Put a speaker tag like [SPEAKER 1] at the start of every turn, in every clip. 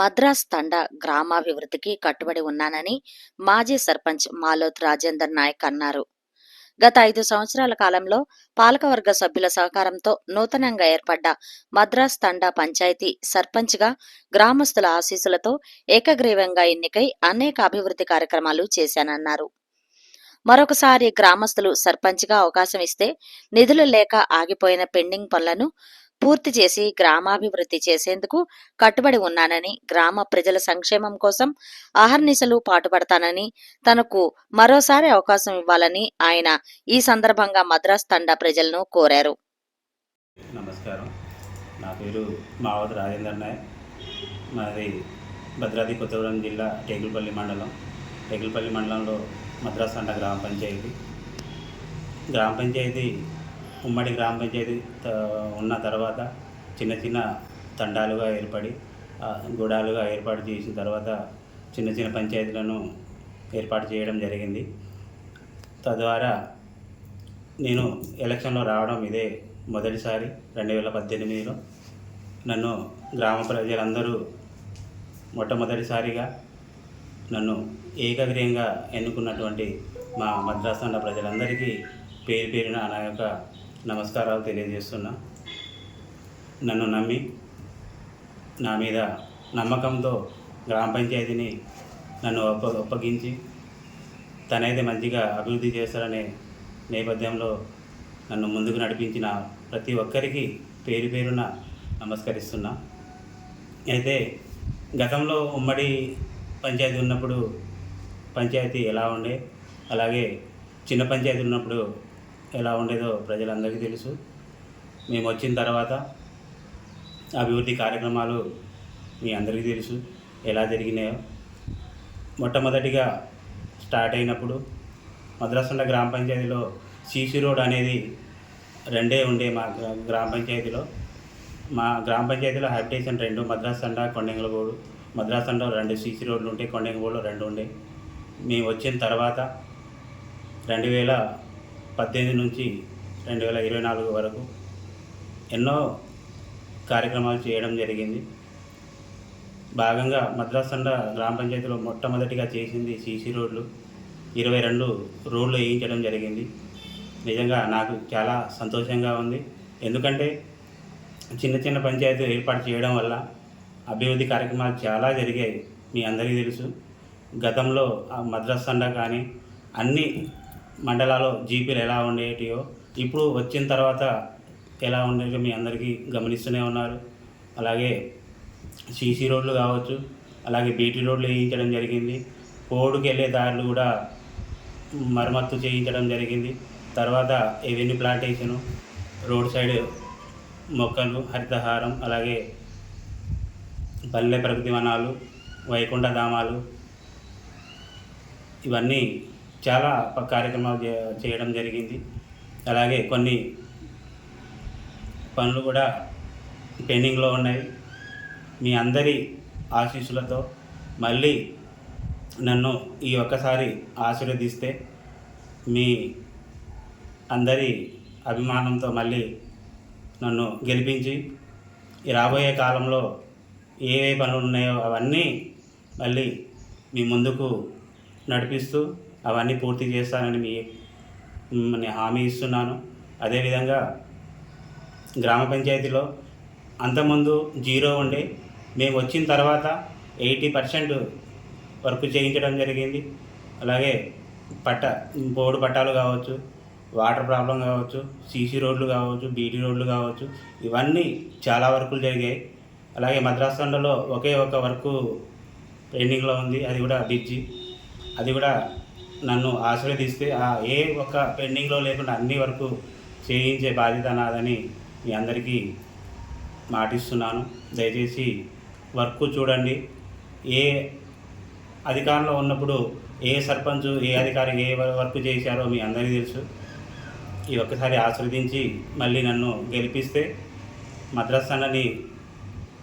[SPEAKER 1] మద్రాస్ తండా గ్రామాభివృద్ధికి కట్టుబడి ఉన్నానని మాజీ సర్పంచ్ మాలోత్ రాజేందర్ నాయక్ అన్నారు. గత ఐదు సంవత్సరాల కాలంలో పాలకవర్గ సభ్యుల సహకారంతో నూతనంగా ఏర్పడ్డ మద్రాస్ తండా పంచాయతీ సర్పంచ్గా గ్రామస్తుల ఆశీస్సులతో ఏకగ్రీవంగా ఎన్నికై అనేక అభివృద్ధి కార్యక్రమాలు చేశానన్నారు. మరొకసారి గ్రామస్తులు సర్పంచ్గా అవకాశం ఇస్తే నిధులు లేక ఆగిపోయిన పెండింగ్ పనులను పూర్తి చేసి గ్రామాభివృద్ధి చేసేందుకు కట్టుబడి ఉన్నానని గ్రామ ప్రజల సంక్షేమం కోసం అహర్నిశలు పాటుపడతానని తనకు మరోసారి అవకాశం ఇవ్వాలని ఆయన ఈ సందర్భంగా మద్రాస్ తండా ప్రజలను కోరారు.
[SPEAKER 2] నమస్కారం. నా పేరు మావతి రాజేందర్ నాయక్. మాది భద్రాద్రి కొత్తగూడెం జిల్లా టేకులపల్లి మండలం. టేకులపల్లి మండలంలో మద్రాస్ తండ గ్రామ పంచాయతీ. గ్రామ పంచాయతీ ఉమ్మడి గ్రామ పంచాయతీ త- ఉన్న తర్వాత చిన్న చిన్న తండాలుగా ఏర్పడి గూడాలుగా గుడాలుగా ఏర్పాటు చేసిన తర్వాత చిన్న చిన్న పంచాయతీలను ఏర్పాటు చేయడం జరిగింది. తద్వారా నేను ఎలక్షన్లో రావడం ఇదే మొదటిసారి రెండు వేల పద్దెనిమిదిలో. నన్ను గ్రామ ప్రజలందరూ మొట్టమొదటిసారిగా నన్ను ఏకగ్రీయంగా ఎన్నుకున్నటువంటి మా మద్రాసు ప్రజలందరికీ పేరు పేరున నా యొక్క నమస్కారాలు తెలియజేస్తున్నా. నన్ను నమ్మి నా మీద నమ్మకంతో గ్రామ పంచాయతీని నన్ను ఒప్ప ఒప్పగించి తనైతే మంచిగా అభివృద్ధి చేస్తారనే నేపథ్యంలో నన్ను ముందుకు నడిపించిన ప్రతి ఒక్కరికి పేరు పేరున నమస్కరిస్తున్నా. అయితే గతంలో ఉమ్మడి పంచాయతీ ఉన్నప్పుడు పంచాయతీ ఎలా ఉండే అలాగే చిన్న పంచాయతీ ఉన్నప్పుడు ఎలా ఉండేదో ప్రజలందరికీ తెలుసు. మేము వచ్చిన తర్వాత అభివృద్ధి కార్యక్రమాలు మీ అందరికీ తెలుసు. ఎలా జరిగినాయో. మొట్టమొదటిగా స్టార్ట్ అయినప్పుడు మద్రాసుండ గ్రామ పంచాయతీలో సీసీ రోడ్ అనేది రెండే ఉండే మా గ్రామ పంచాయతీలో. మా గ్రామ పంచాయతీలో హ్యాబిటేషన్ రెండు మద్రాస్ తండా కొండెంగలగూడు. మద్రాస్ రెండు సీసీ రోడ్లు ఉంటే కొండెంగలగూడులో రెండు ఉండే. మేము వచ్చిన తర్వాత రెండు వేల పద్దెనిమిది నుంచి రెండు వేల ఇరవై నాలుగు వరకు ఎన్నో కార్యక్రమాలు చేయడం జరిగింది. భాగంగా మద్రాస్ గ్రామ పంచాయతీలో మొట్టమొదటిగా చేసింది సీసీ రోడ్లు ఇరవై రెండు రోడ్లు వేయించడం జరిగింది. నిజంగా నాకు చాలా సంతోషంగా ఉంది. ఎందుకంటే చిన్న చిన్న పంచాయతీలు ఏర్పాటు చేయడం వల్ల అభివృద్ధి కార్యక్రమాలు చాలా జరిగాయి. మీ అందరికీ తెలుసు. గతంలో ఆ మద్రాస్ తండా కానీ అన్ని మండలాల్లో జీపీలు ఎలా ఉండేటియో ఇప్పుడు వచ్చిన తర్వాత ఎలా ఉండేటో మీ అందరికీ గమనిస్తూనే ఉన్నారు. అలాగే సీసీ రోడ్లు కావచ్చు అలాగే బీటీ రోడ్లు వేయించడం జరిగింది. పోడుకి వెళ్ళే దారులు కూడా మరమ్మత్తు చేయించడం జరిగింది. తర్వాత ఎవెన్యూ ప్లాంటేషను రోడ్ సైడ్ మొక్కలు హరితహారం అలాగే పల్లె ప్రకృతి వనాలు వైకుంఠ ధామాలు ఇవన్నీ చాలా కార్యక్రమాలు చే- చేయడం జరిగింది. అలాగే కొన్ని పనులు కూడా పెండింగ్లో ఉన్నాయి. మీ అందరి ఆశీస్సులతో మళ్ళీ నన్ను ఈ ఒక్కసారి ఆశీర్వదిస్తే మీ అందరి అభిమానంతో మళ్ళీ నన్ను గెలిపించి ఈ రాబోయే కాలంలో ఏ ఏ పనులు ఉన్నాయో అవన్నీ మళ్ళీ మీ ముందుకు నడిపిస్తూ అవన్నీ పూర్తి చేస్తానని మీ హామీ ఇస్తున్నాను. అదేవిధంగా గ్రామ పంచాయతీలో అంతకుముందు జీరో ఉండే మేము వచ్చిన తర్వాత ఎయిటీ పర్సెంట్ వర్క్ చేయించడం జరిగింది. అలాగే పట్ట బోర్డు పట్టాలు కావచ్చు వాటర్ ప్రాబ్లం కావచ్చు సీసీ రోడ్లు కావచ్చు బీటీ రోడ్లు కావచ్చు ఇవన్నీ చాలా వర్కులు జరిగాయి. అలాగే మద్రాస్ తండలో ఒకే ఒక వర్కు పెండింగ్లో ఉంది అది కూడా బ్రిడ్జి అది కూడా నన్ను ఆశీర్వదిస్తే ఆ ఏ ఒక్క పెండింగ్లో లేకుండా అన్ని వరకు చేయించే బాధ్యత నాదని మీ అందరికీ మాటిస్తున్నాను. దయచేసి వర్క్ చూడండి. ఏ అధికారంలో ఉన్నప్పుడు ఏ సర్పంచ్ ఏ అధికారి ఏ వర్క్ చేశారో మీ అందరికీ తెలుసు. ఈ ఒక్కసారి ఆశీర్వదించి మళ్ళీ నన్ను గెలిపిస్తే మద్రాస్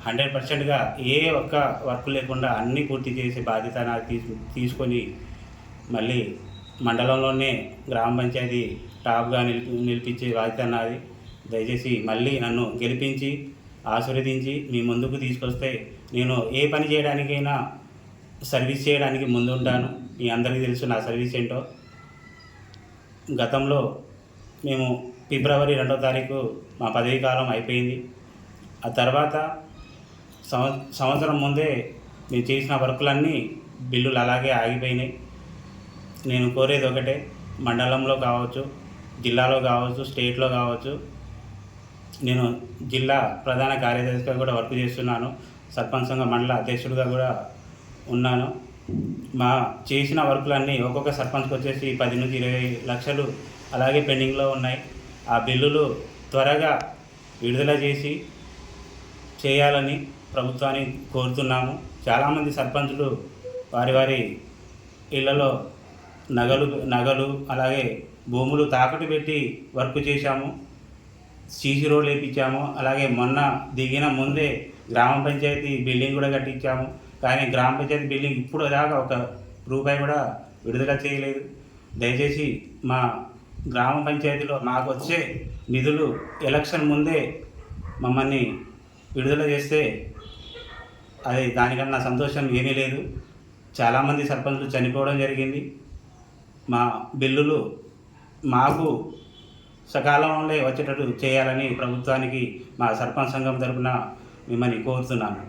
[SPEAKER 2] హండ్రెడ్ పర్సెంట్గా ఏ ఒక్క వర్క్ లేకుండా అన్నీ పూర్తి చేసే బాధ్యత నాకు తీసు తీసుకొని మళ్ళీ మండలంలోనే గ్రామ పంచాయతీ టాప్గా నిలిపి నిలిపించే బాధ్యత నాది. దయచేసి మళ్ళీ నన్ను గెలిపించి ఆశీర్వదించి మీ ముందుకు తీసుకొస్తే నేను ఏ పని చేయడానికైనా సర్వీస్ చేయడానికి ముందుంటాను. మీ అందరికీ తెలుసు నా సర్వీస్ ఏంటో. గతంలో మేము ఫిబ్రవరి రెండో తారీఖు మా పదవీ కాలం అయిపోయింది. ఆ తర్వాత సంవత్సరం ముందే మేము చేసిన వర్కులన్నీ బిల్లులు అలాగే ఆగిపోయినాయి. నేను కోరేది ఒకటే మండలంలో కావచ్చు జిల్లాలో కావచ్చు స్టేట్లో కావచ్చు నేను జిల్లా ప్రధాన కార్యదర్శిగా కూడా వర్క్ చేస్తున్నాను. సర్పంచ్ సంఘ మండల అధ్యక్షుడిగా కూడా ఉన్నాను. మా చేసిన వర్కులన్నీ ఒక్కొక్క సర్పంచ్కి వచ్చేసి పది నుంచి ఇరవై లక్షలు అలాగే పెండింగ్లో ఉన్నాయి. ఆ బిల్లులు త్వరగా విడుదల చేసి చేయాలని ప్రభుత్వాన్ని కోరుతున్నాము. చాలామంది సర్పంచులు వారి వారి ఇళ్ళలో నగలు నగలు అలాగే భూములు తాకట్టు పెట్టి వర్క్ చేశాము. సీసీ రోడ్లు వేయించాము అలాగే మొన్న దిగిన ముందే గ్రామ పంచాయతీ బిల్డింగ్ కూడా కట్టించాము. కానీ గ్రామ పంచాయతీ బిల్డింగ్ ఇప్పుడు దాకా ఒక రూపాయి కూడా విడుదల చేయలేదు. దయచేసి మా గ్రామ పంచాయతీలో మాకు వచ్చే నిధులు ఎలక్షన్ ముందే మమ్మల్ని విడుదల చేస్తే అది దానికన్నా సంతోషం ఏమీ లేదు. చాలామంది సర్పంచులు చనిపోవడం జరిగింది. మా బిల్లులు మాకు సకాలంలో వచ్చేటట్టు చేయాలని ప్రభుత్వానికి మా సర్పంచ్ సంఘం తరపున మిమ్మల్ని కోరుతున్నాను.